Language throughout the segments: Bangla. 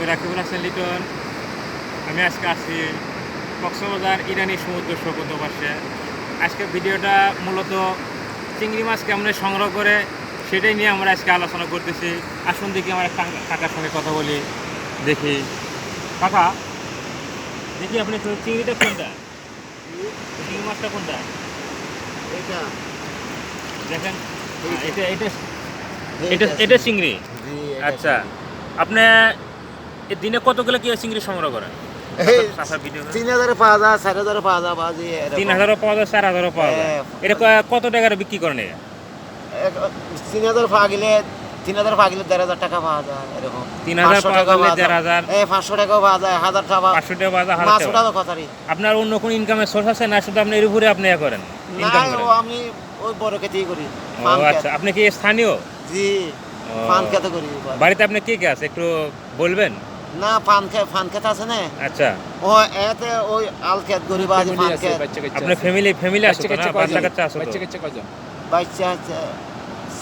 আমি রাকিবুল হাসান লিটন। আমি আজকে আসছি কক্সবাজার ইরানি সমুদ্র সৈকত পাশে। আজকে ভিডিওটা মূলত চিংড়ি মাছ কেমনে সংগ্রহ করে সেটাই নিয়ে আমরা আজকে আলোচনা করতেছি। আসুন দেখি আমার কাকার সঙ্গে কথা বলি দেখি। কাকা দেখি আপনি চিংড়িটা কোনটা? চিংড়ি মাছটা কোনটা? এটা। দেখেন এটা এটা এটা এটা চিংড়ি। আচ্ছা। আপনি দিনে কত কিলো কি চিংড়ি সংগ্রহ করেন? তিন হাজারে পাওয়া যায় চার হাজারে পাওয়া যায় বাজি তিন হাজারও পাওয়া যায় চার হাজারও পাওয়া যায়। হ্যাঁ। এটা কত টাকার বিক্রি করেন তিন হাজার পাওয়া গেলে তিন হাজার পাওয়া গেলে দেড় হাজার টাকা পাওয়া যায় এরকম। তিন হাজার পাঁচশো টাকা দেড় হাজার। পাঁচশো টাকাও পাওয়া যায় হাজার টাকা পাঁচশো টাকা পাওয়া যায় হাজার টাকা। কথারই। আপনার অন্য কোনো ইনকামের সোর্স আছে না শুধু আপনি এর উপরে আপনি ইয়ে করেন না আমি ওই বড় খেতেই করি। আচ্ছা। আপনি কি স্থানীয়? জি পান খেতে করি বাড়িতে আপনি কে কে আছে একটু বলবেন? না পান খেত পান খেত আছে না। আচ্ছা। ও এতে ওই আল খেত করি বাজি পান খেত। আপনার ফ্যামিলি ফ্যামিলি আছে তো না? বাচ্চা কাচ্চা আছে তো। বাচ্চা আছে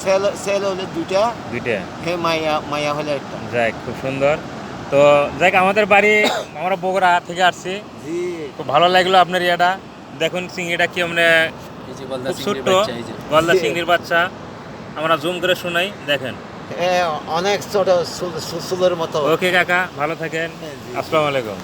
সেল সেল হলে দুইটা। দুইটা। হে মাইয়া মাইয়া হলে একটা। যাক খুব সুন্দর। তো যাক আমাদের বাড়ি আমরা বগুড়া থেকে আসছি। জি। খুব ভালো লাগল আপনার ইয়াটা। দেখুন চিংড়িটা কি আমরা ছোট্ট গলদা চিংড়ির বাচ্চা। আমরা জুম করে শোনাই দেখেন। অনেক ছোট সুলের মতো। ওকে কাকা ভালো থাকেন। হ্যাঁ, আসসালামু আলাইকুম।